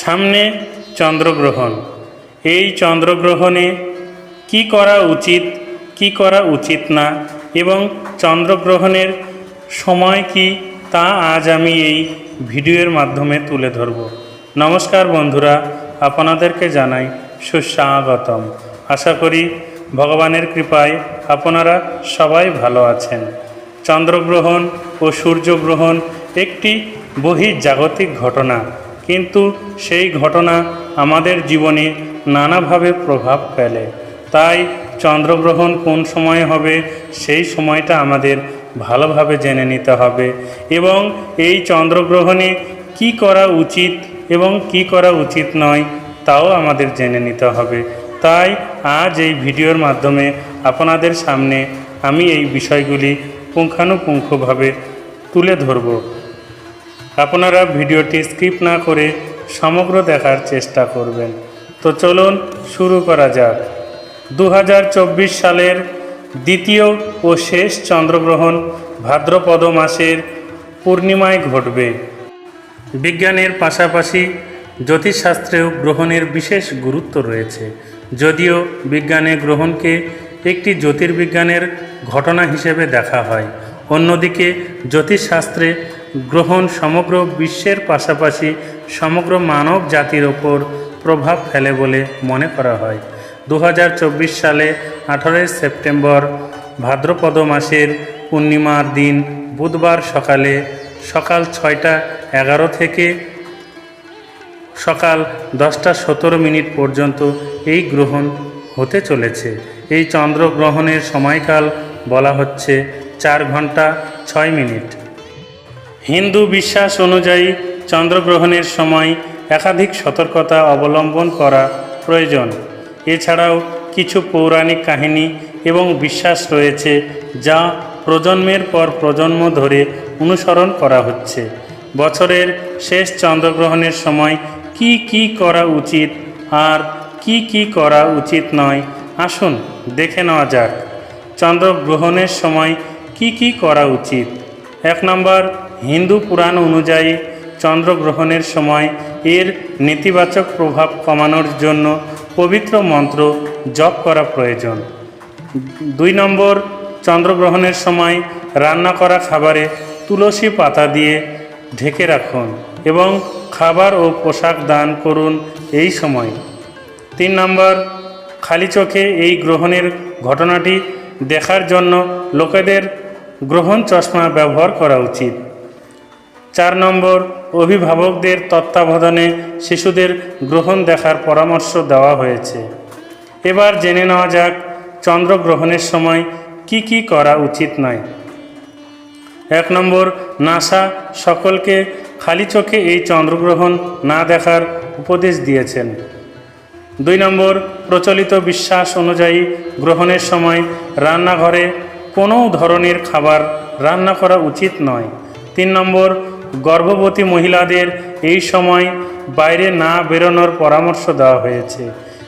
সামনে চন্দ্রগ্রহণ। এই চন্দ্রগ্রহণে কি করা উচিত, কি করা উচিত না এবং চন্দ্রগ্রহণের সময় কি তা আজ আমি এই ভিডিওর মাধ্যমে তুলে ধরব। নমস্কার বন্ধুরা, আপনাদেরকে জানাই সুস্বাগতম। আশা করি ভগবানের কৃপায় আপনারা সবাই ভালো আছেন। চন্দ্রগ্রহণ ও সূর্যগ্রহণ একটি বহির্জাগতিক ঘটনা। কিন্তু সেই ঘটনা আমাদের জীবনে নানাভাবে প্রভাব ফেলে। তাই চন্দ্রগ্রহণ কোন সময় হবে, সেই সময়টা আমাদের ভালোভাবে জেনে নিতে হবে এবং এই চন্দ্রগ্রহণে কি করা উচিত এবং কি করা উচিত নয়, তাও আমাদের জেনে নিতে হবে। তাই আজ এই ভিডিওর মাধ্যমে আপনাদের সামনে আমি এই বিষয়গুলি পুঙ্খানুপুঙ্খভাবে তুলে ধরব। আপনারা ভিডিওটি স্কিপ না করে সমগ্র দেখার চেষ্টা করবেন। তো চলুন শুরু করা যাক। দু হাজার চব্বিশ সালের দ্বিতীয় ও শেষ চন্দ্রগ্রহণ ভাদ্রপদ মাসের পূর্ণিমায় ঘটবে। বিজ্ঞানের পাশাপাশি জ্যোতিষশাস্ত্রেও গ্রহণের বিশেষ গুরুত্ব রয়েছে। যদিও বিজ্ঞানে গ্রহণকে একটি জ্যোতির্বিজ্ঞানের ঘটনা হিসেবে দেখা হয়, অন্যদিকে জ্যোতিষশাস্ত্রে গ্রহণ সমগ্র বিশ্বের পাশাপাশি সমগ্র মানব জাতির ওপর প্রভাব ফেলে বলে মনে করা হয়। দু হাজার চব্বিশ সালে আঠারোই সেপ্টেম্বর ভাদ্রপদ মাসের পূর্ণিমার দিন বুধবার সকালে সকাল ছয়টা এগারো থেকে সকাল দশটা সতেরো মিনিট পর্যন্ত এই গ্রহণ হতে চলেছে। এই চন্দ্রগ্রহণের সময়কাল বলা হচ্ছে চার ঘণ্টা ছয় মিনিট। হিন্দু বিশ্বাস অনুযায়ী চন্দ্রগ্রহণের সময় একাধিক সতর্কতা অবলম্বন করা প্রয়োজন। এছাড়াও কিছু পৌরাণিক কাহিনী এবং বিশ্বাস রয়েছে যা প্রজন্মের পর প্রজন্ম ধরে অনুসরণ করা হচ্ছে। বছরের শেষ চন্দ্রগ্রহণের সময় কি কি করা উচিত আর কি কি করা উচিত নয়, আসুন দেখে নেওয়া যাক। চন্দ্রগ্রহণের সময় কি কি করা উচিত? এক নম্বর, হিন্দু পুরাণ অনুযায়ী চন্দ্রগ্রহণের সময় এর নেতিবাচক প্রভাব কমানোর জন্য পবিত্র মন্ত্র জপ করা প্রয়োজন। দুই নম্বর, চন্দ্রগ্রহণের সময় রান্না করা খাবারে তুলসী পাতা দিয়ে ঢেকে রাখুন এবং খাবার ও পোশাক দান করুন এই সময়। তিন নম্বর, খালি চোখে এই গ্রহণের ঘটনাটি দেখার জন্য লোকেদের গ্রহণ চশমা ব্যবহার করা উচিত। চার নম্বর, অভিভাবকদের তত্ত্বাবধানে শিশুদের গ্রহণ দেখার পরামর্শ দেওয়া হয়েছে। এবার জেনে নেওয়া যাক, চন্দ্রগ্রহণের সময় কি কি করা উচিত নয়। এক নম্বর, নাসা সকলকে খালি চোখে এই চন্দ্রগ্রহণ না দেখার উপদেশ দিয়েছেন। দুই নম্বর, প্রচলিত বিশ্বাস অনুযায়ী গ্রহণের সময় রান্নাঘরে কোনো ধরনের খাবার রান্না করা উচিত নয়। তিন নম্বর, গর্ভবতী মহিলাদের এই সময় বাইরে না বেরোনোর পরামর্শ দেওয়া হয়েছে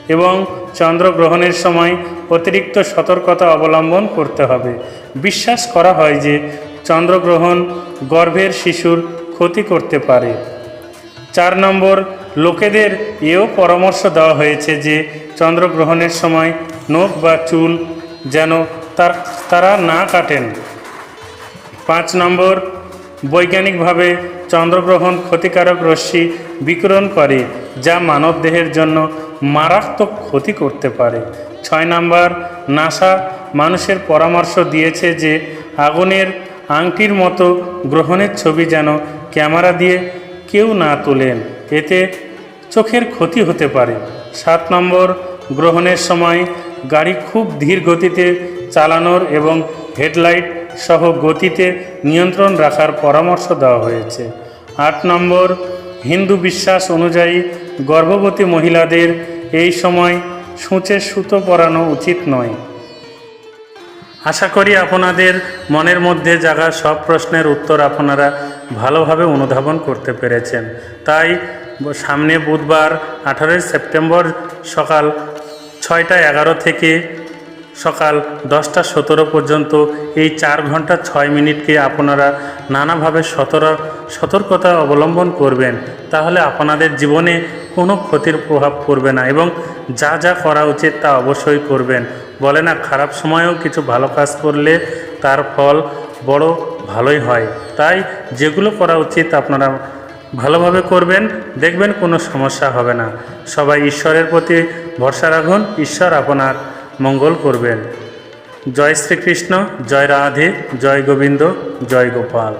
এবং চন্দ্রগ্রহণের সময় অতিরিক্ত সতর্কতা অবলম্বন করতে হবে। বিশ্বাস করা হয় যে চন্দ্রগ্রহণ গর্ভের শিশুর ক্ষতি করতে পারে। চার নম্বর, লোকেদের এও পরামর্শ দেওয়া হয়েছে যে চন্দ্রগ্রহণের সময় নখ বা চুল যেন তার তারা না কাটেন। পাঁচ নম্বর, বৈজ্ঞানিকভাবে চন্দ্রগ্রহণ ক্ষতিকারক রশ্মি বিকিরণ করে, যা মানবদেহের জন্য মারাত্মক ক্ষতি করতে পারে। ছয় নম্বর, নাসা মানুষের পরামর্শ দিয়েছে যে আগুনের আংটির মতো গ্রহণের ছবি যেন ক্যামেরা দিয়ে কেউ না তোলেন, এতে চোখের ক্ষতি হতে পারে। সাত নম্বর, গ্রহণের সময় গাড়ি খুব ধীর গতিতে চালানোর এবং হেডলাইট সহ গতিতে নিয়ন্ত্রণ রাখার পরামর্শ দেওয়া হয়েছে। আট নম্বর, হিন্দু বিশ্বাস অনুযায়ী গর্ভবতী মহিলাদের এই সময় সূচে সুতো পরানো উচিত নয়। আশা করি আপনাদের মনের মধ্যে জাগা সব প্রশ্নের উত্তর আপনারা ভালোভাবে অনুধাবন করতে পেরেছেন। তাই সামনে বুধবার আঠারোই সেপ্টেম্বর সকাল ছয়টা এগারো থেকে সকাল দশটা সতেরো পর্যন্ত এই চার ঘণ্টা ছয় মিনিটকে আপনারা নানাভাবে সতর, সতর্কতা অবলম্বন করবেন। তাহলে আপনাদের জীবনে কোনো ক্ষতির প্রভাব পড়বে না এবং যা যা করা উচিত তা অবশ্যই করবেন। বলে না, খারাপ সময়েও কিছু ভালো কাজ করলে তার ফল বড় ভালোই হয়। তাই যেগুলো করা উচিত আপনারা ভালোভাবে করবেন, দেখবেন কোনো সমস্যা হবে না। সবাই ঈশ্বরের প্রতি ভরসা রাখুন, ঈশ্বর আপনার মঙ্গল করবেন। জয় শ্রীকৃষ্ণ জয় রাধে জয় গোবিন্দ জয় গোপাল।